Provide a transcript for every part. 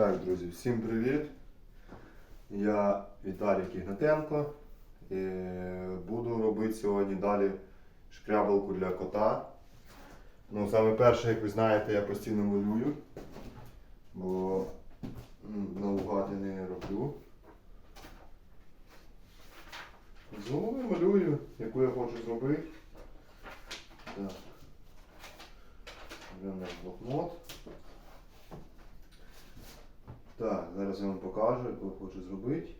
Так, друзі, всім привіт! Я Віталій Ігнатенко. І буду робити сьогодні далі шкрябалку для кота. Ну, саме перше, як ви знаєте, я постійно малюю, бо наугад я не роблю. З голови малюю, яку я хочу зробити. Так. Наш блокнот. Так, зараз я вам покажу, яку я хочу зробити.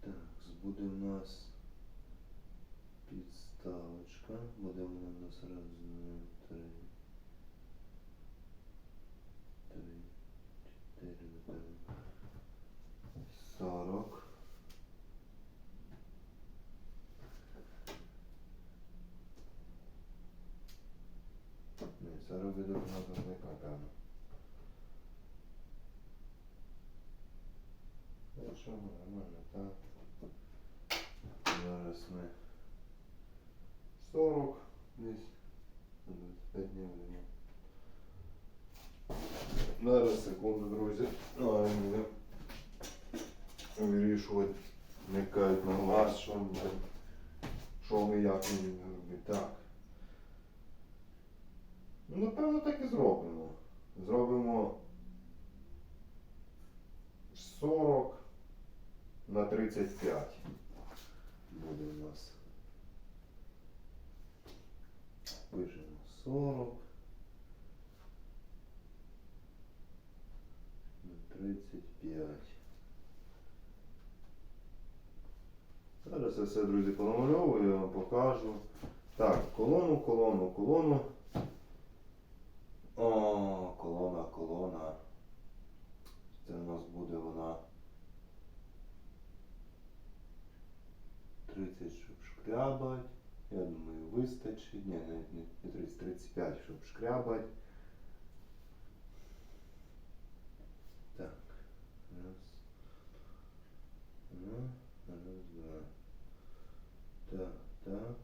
Так, буде у нас підставочка. Буде вона у нас раз, два, три. Три, чотири, напевно. Сорок. Ні, сорок буде у нас велика, певно. Хорошо, нормально, так. Зараз ми 40 десь. 25 днів будемо. Зараз секунду, друзі. Ну, а вирішувати, не кають на глаз, що ми, що ми як ми робити. Так. Ну, напевно, так і зробимо. Зробимо 40 на 35 буде у нас. Пишемо 40 на 35. Зараз я все, друзі, понамальовую, я вам покажу. Так, колону, колону, колону. О, колона, колона. Це у нас буде вона 30, щоб шкрябать. Я думаю, вистачить. Ні, навіть не не 30, 35, щоб шкрябать. Так. Раз. Два. Раз, два. Так. Так,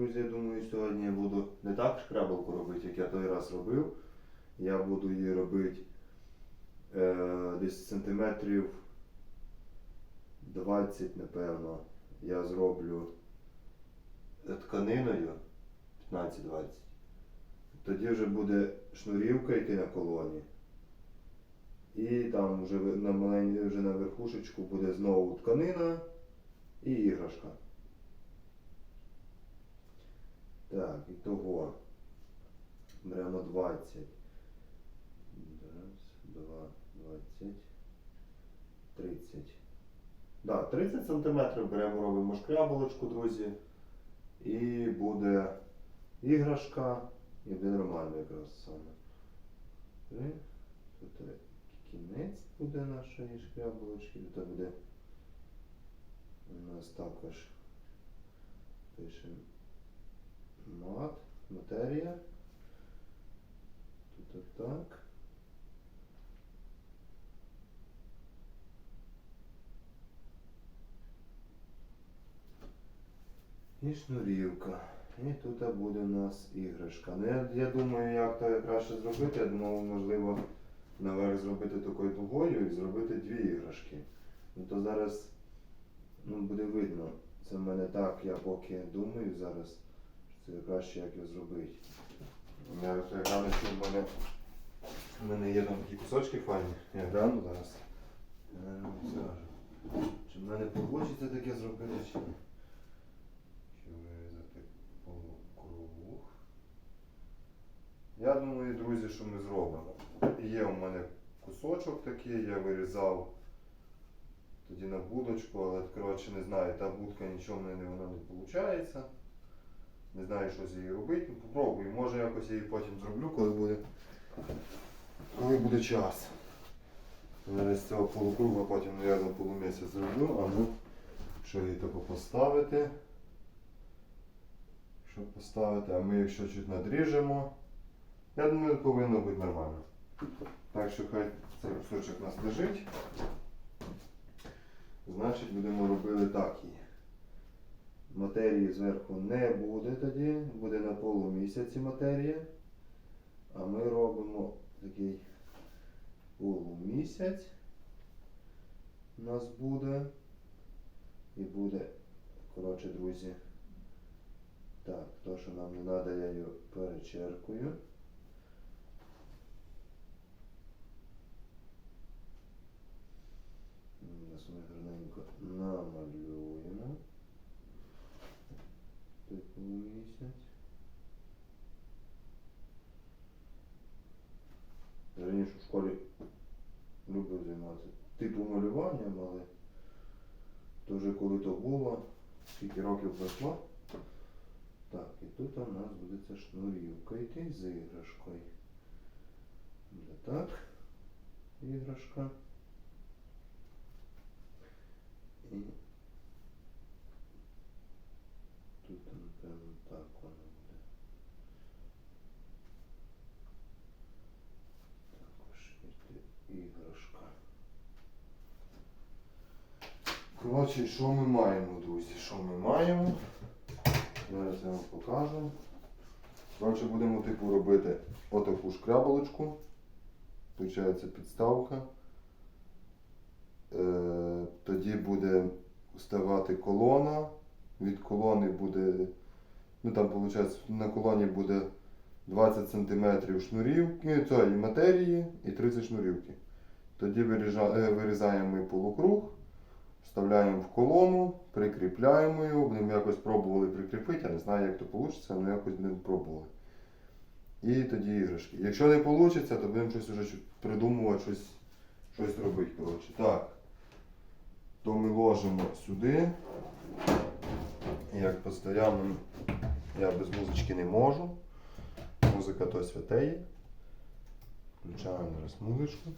друзі, я думаю, сьогодні я буду не так шкрабалку робити, як я той раз робив. Я буду її робити е, десь сантиметрів 20, напевно. Я зроблю тканиною 15-20. Тоді вже буде шнурівка йти на колоні. І там вже на малень... вже на верхушечку буде знову тканина і іграшка. Так, і того. Беремо 20. Раз, два, 20. 30. Да, 30 сантиметрів беремо, робимо шкрябалочку, друзі. І буде іграшка. І буде нормально якраз саме. Три. Тут кінець буде нашої шкрябалочки. Тут буде у нас також пишемо мат, матерія. Тут так. І шнурівка. І тут буде у нас іграшка. Ну, я, я думаю, як то краще зробити. Я думав, можливо, наверх зробити такою дугою і зробити дві іграшки. Ну то зараз ну, буде видно. Це в мене так, я поки думаю зараз. Краще як його зробити. Я гляну, що в мене, в мене є там такі кусочки файні. Я гляну зараз. Я. Чи в мене вийде таке зробити, чи ні. Чи вирізати полукруг. Я думаю, друзі, що ми зробимо. Є у мене кусочок такий, я вирізав тоді на будочку, але коротше не знаю, та будка нічого в мене вона не виходить. Не знаю, що з її робити. Ну, Попробую. Може якось її потім зроблю, коли буде, коли буде час. Зараз з цього полукруга потім, мабуть, полумісяць зроблю, а ну, що її тако поставити. Щоб поставити, а ми якщо чуть надріжемо, я думаю, повинно бути нормально. Так що хай цей кусочок у нас лежить. Значить, будемо робити так її. Матерії зверху не буде тоді, буде на полумісяці матерія. А ми робимо такий полумісяць. У нас буде. І буде, коротше, друзі. Так, то, що нам не треба, я його перечеркую. Зараз ми гарненько намалюємо. Типу малювання, але то вже коли то було, скільки років пройшло. Так, і тут у нас буде ця шнурівка йти з іграшкою. Буде так. Іграшка тут, напевно, так воно буде. Також іти іграшка. Коротше, що ми маємо, друзі? Що ми маємо? Зараз я вам покажу. Коротше, будемо типу робити отаку шкрябалочку. Получається підставка. Е, тоді буде вставати колона. Від колони буде, ну там виходить, на колоні буде 20 см шнурівки, цієї матерії і 30 шнурівки. Тоді е, вирізаємо ми полукруг, вставляємо в колону, прикріпляємо його, будемо якось пробували прикріпити, я не знаю, як то вийде, але якось не пробували. І тоді іграшки. Якщо не вийде, то будемо щось вже придумувати, щось, щось робити. Коротше. Так. То ми ложимо сюди. Як постійно я без музички не можу. Музика то святе є. Включаємо зараз музичку.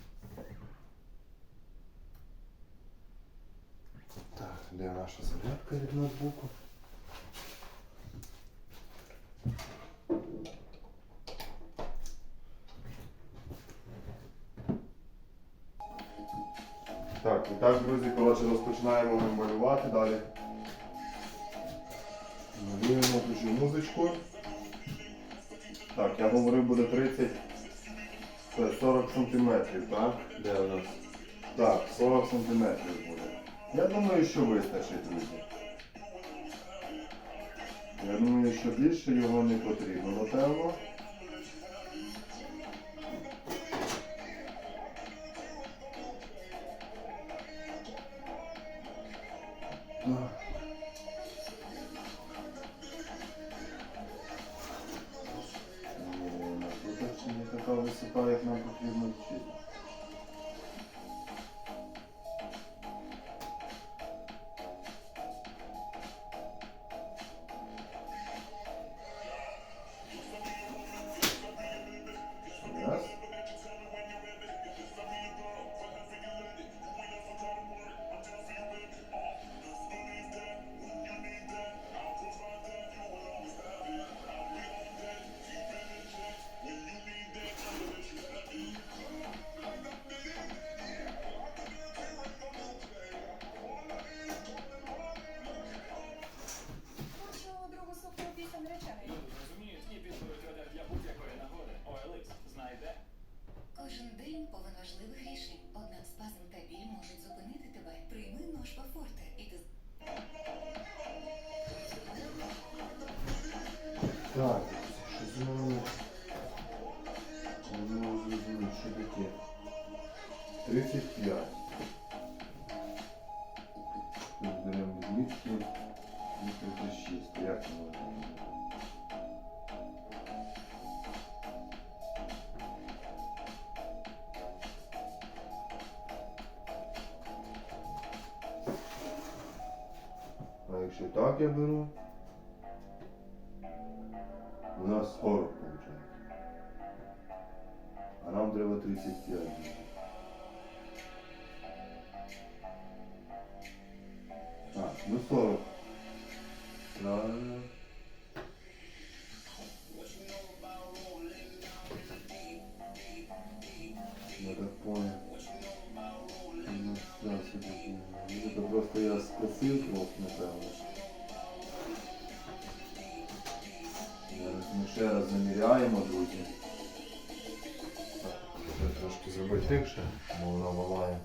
Так, де наша зарядка від ноутбуку? Так, і так, друзі, коротше, розпочинаємо ми малювати далі. Малюємо включу музичку. Так, я говорив, буде 30, це 40 сантиметрів, так? Де у нас? Так, 40 сантиметрів буде. Я думаю, що вистачить, друзі. Я думаю, що більше його не потрібно, напевно. А якщо так я беру, у нас 40 виходить. А нам треба 35. А, ну 40. Зробити тихше, бо вона валає.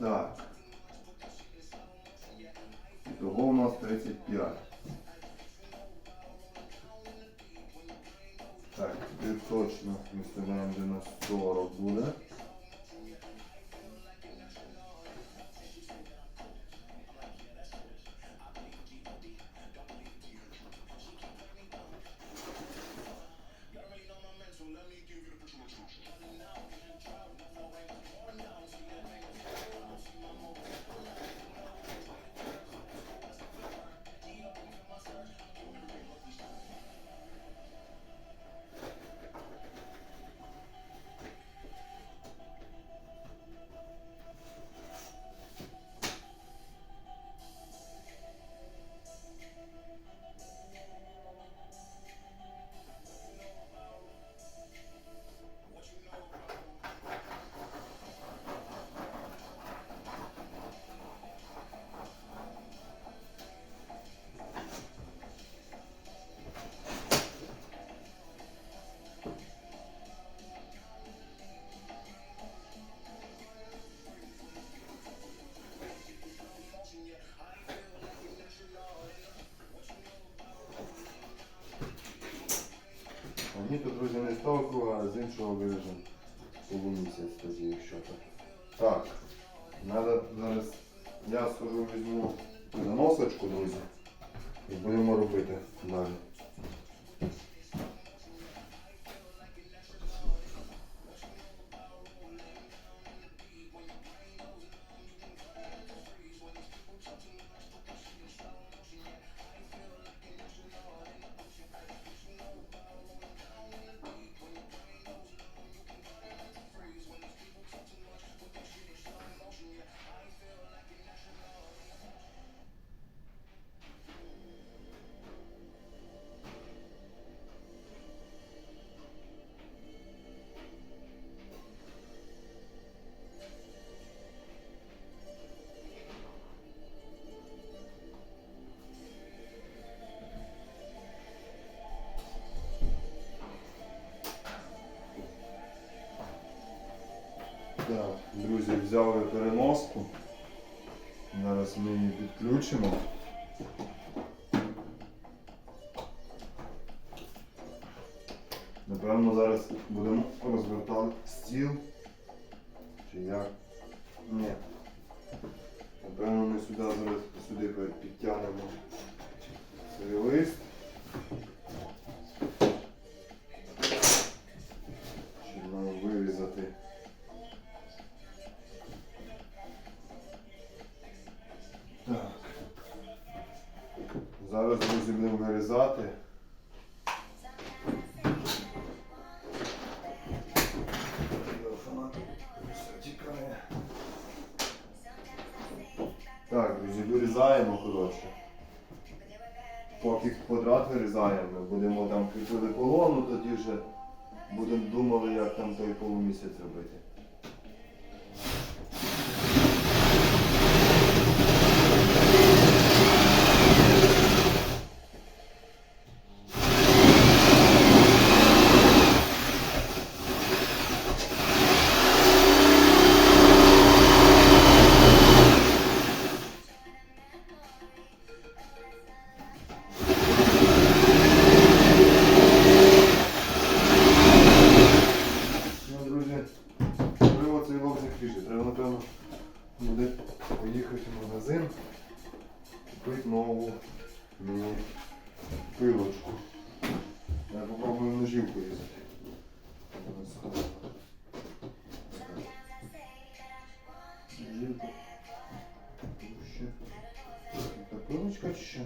Так. Того у нас 35. Так, тепер точно мы де у нас 40 буде. Друзі, взяли переноску. Зараз ми її підключимо. Напевно, зараз будемо розвертати стіл. Чи як? Ні. Напевно, ми сюди зараз сюди підтягнемо цей лист. Вирізати. Так, друзі, вирізаємо, коротше. Поки квадрат вирізаємо, будемо там кріпити колону, тоді вже будемо думали, як там той полумісяць робити. Ножівка. Ще. Та пилочка чи що?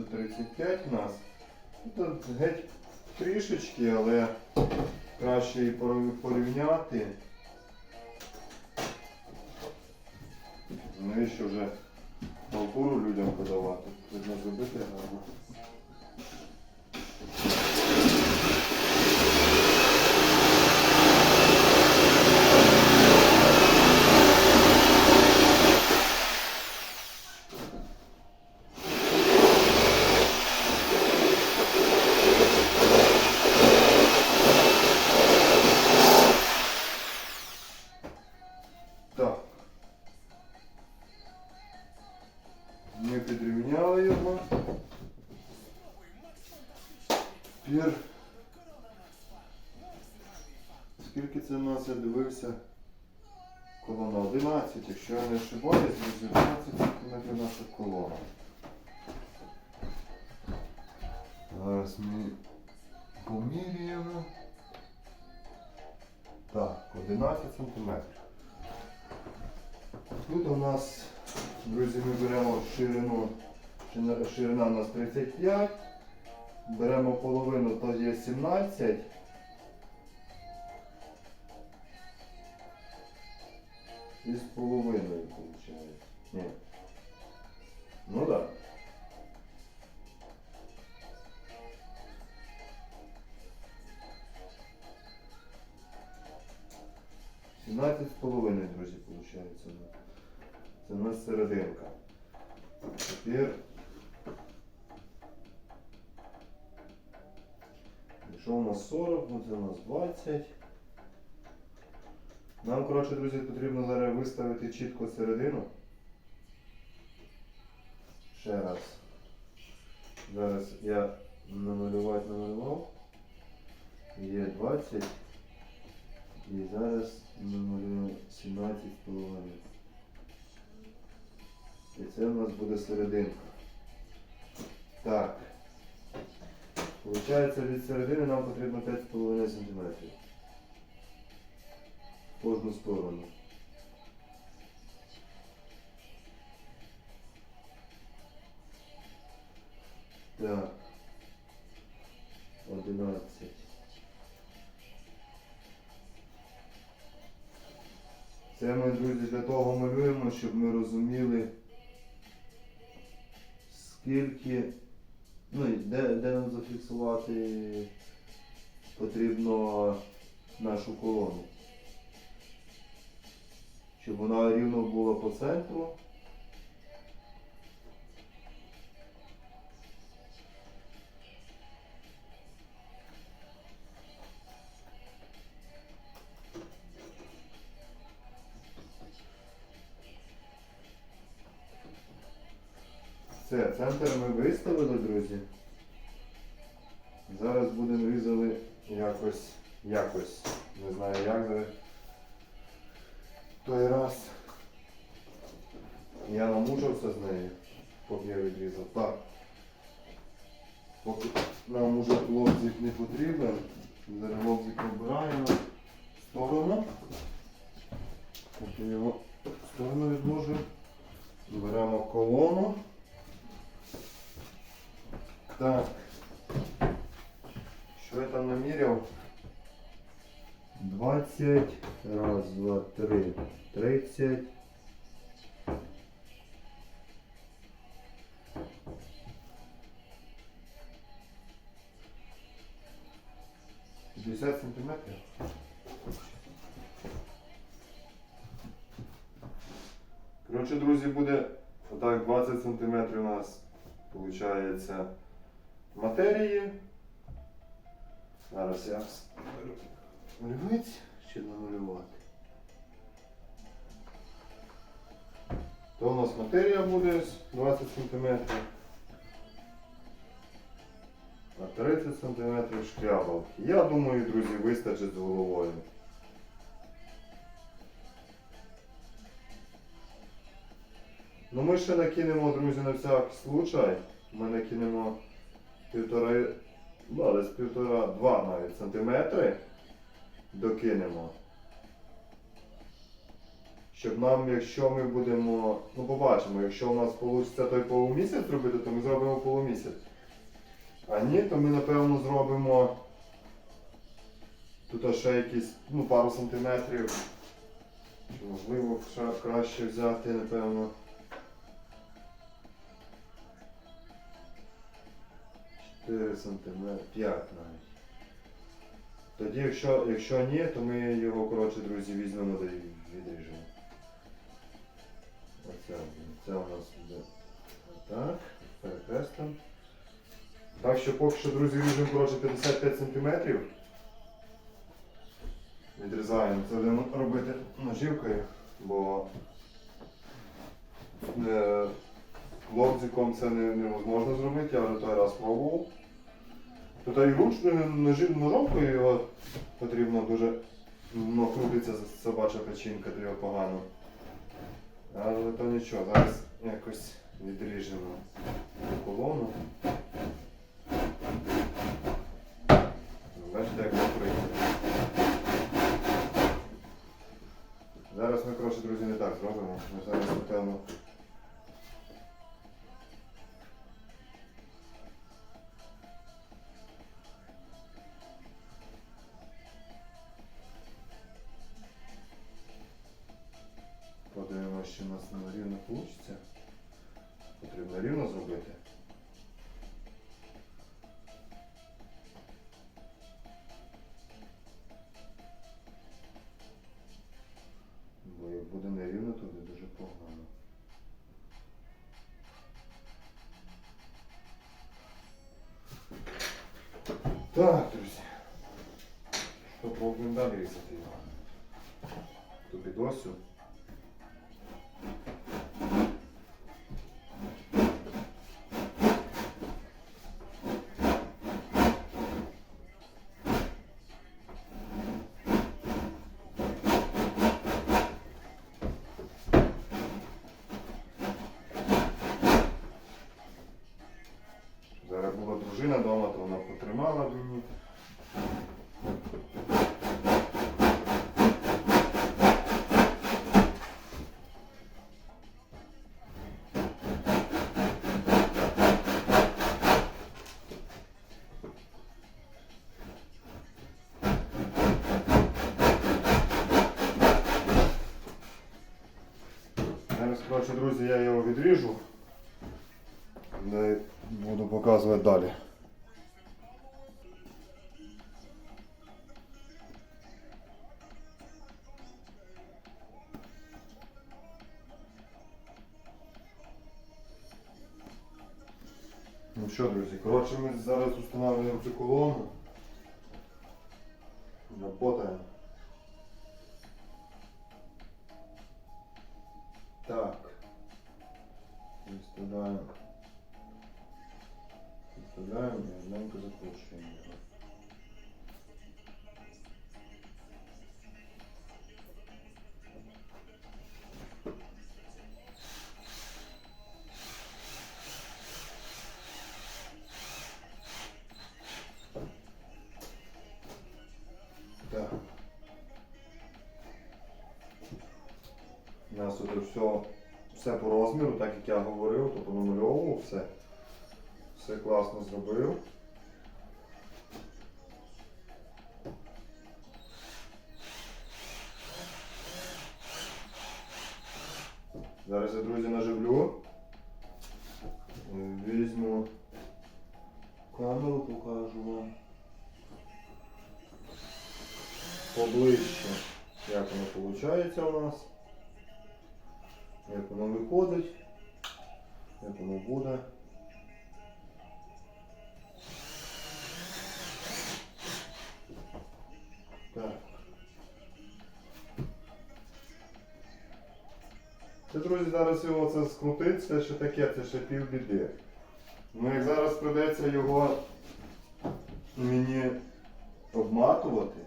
Е, Тут 35 у нас. Тут геть трішечки, але краще її порівняти. Навіщо вже халтуру людям подавати? Треба зробити гарно. Скільки це в нас я дивився? Колона 11, якщо я не ошибаюсь, друзі, 11 см наша колона. Зараз ми поміряємо. Так, 11 см. Тут у нас, друзі, ми беремо ширину, ширина у нас 35, беремо половину, то є 17. І з половиною виходить. Ні. Ну так. Да. Сімнадцять з половиною, друзі, виходить. Це у нас серединка. Тепер. Якщо у нас 40, ну це у нас 20. Нам, коротше, друзі, потрібно зараз виставити чітко середину. Ще раз. Зараз я намалювати намалював. Є 20. І зараз намалюю 17,5. І це у нас буде серединка. Так. Получається від середини нам потрібно 5,5 см. Кожну сторону. Так. 11. Це ми, друзі, для того малюємо, щоб ми розуміли, скільки, ну і де, де нам зафіксувати потрібно нашу колону. Щоб вона рівно була по центру. Все, центр ми виставили, друзі. Так. Поки нам уже лобзик не потрібен. Зараз лобзик обираємо сторону. Поки його в сторону відложимо. Беремо колону. Так. Що я там наміряв? 20, раз, два, три, 30. То у нас матерія буде 20 см. А 30 см шкрябалки. Я думаю, друзі, вистачить з головою. Ну ми ще накинемо, друзі, на всяк случай. Ми накинемо півтора, ну, десь півтора-два навіть сантиметри. докинемо. Щоб нам, якщо ми будемо, ну побачимо, якщо у нас вийде той полумісяць зробити, то ми зробимо полумісяць. А ні, то ми напевно зробимо тут ще якісь ну, пару сантиметрів. Можливо ще краще взяти, напевно. 4 сантиметри, 5 навіть. Тоді, якщо, якщо ні, то ми його, коротше, друзі, візьмемо та відріжемо. Оце, це у нас буде так, перекрестом. Так що поки що, друзі, ріжемо, коротше, 55 сантиметрів. Відрізаємо. Це будемо робити ножівкою, бо е, лобзиком це не, невозможно зробити, я вже той раз пробував. Тут і ручною ножовкою його потрібно дуже ну, крутиться собача печінка, то його погано. Але то нічого, зараз якось відріжемо колону. Бачите, як прийде. Зараз ми, коротше, друзі, не так зробимо. Ми зараз, напевно, коротше, друзі, я його відріжу. Де буду показувати далі. Ну що, друзі, коротше, ми зараз встановлюємо цю колону. Работаємо. Все. Все класно зробив. Це скрутить, це ще таке, це ще півбіди. Ну як зараз придеться його мені обматувати,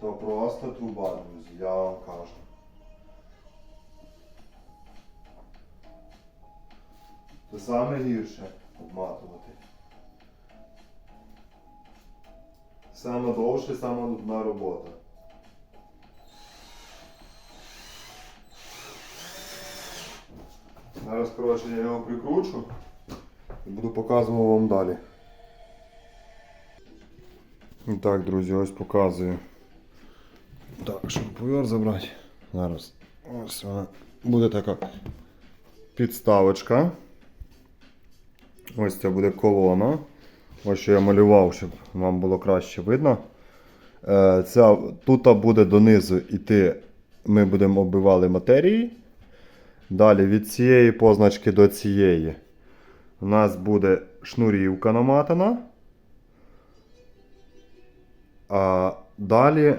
то просто труба, друзі, я вам кажу. Це саме гірше обматувати. Саме довше, саме нудна робота. Зараз, коротше, я його прикручу і буду показувати вам далі. І так, друзі, ось показую. Так, щоб повер забрати. Зараз. Ось вона буде така підставочка. Ось це буде колона. Ось що я малював, щоб вам було краще видно. Е, Ця, тут буде донизу йти, ми будемо оббивали матерії. Далі від цієї позначки до цієї у нас буде шнурівка наматана. А далі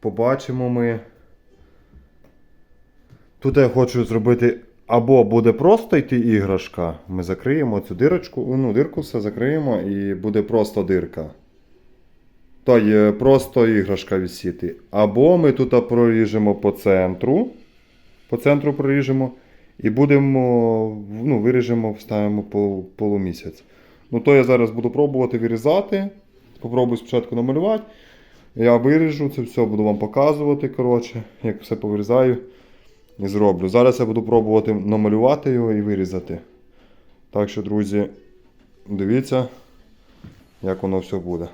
побачимо ми. Тут я хочу зробити або буде просто йти іграшка. Ми закриємо цю дирочку, ну, дирку все закриємо і буде просто дирка. Тобто просто іграшка висіти. Або ми тут проріжемо по центру. По центру проріжемо. І будемо, ну, виріжемо, вставимо пол, полумісяць. Ну, то я зараз буду пробувати вирізати. Попробую спочатку намалювати. Я виріжу це все, буду вам показувати, коротше, як все повирізаю і зроблю. Зараз я буду пробувати намалювати його і вирізати. Так що, друзі, дивіться, як воно все буде.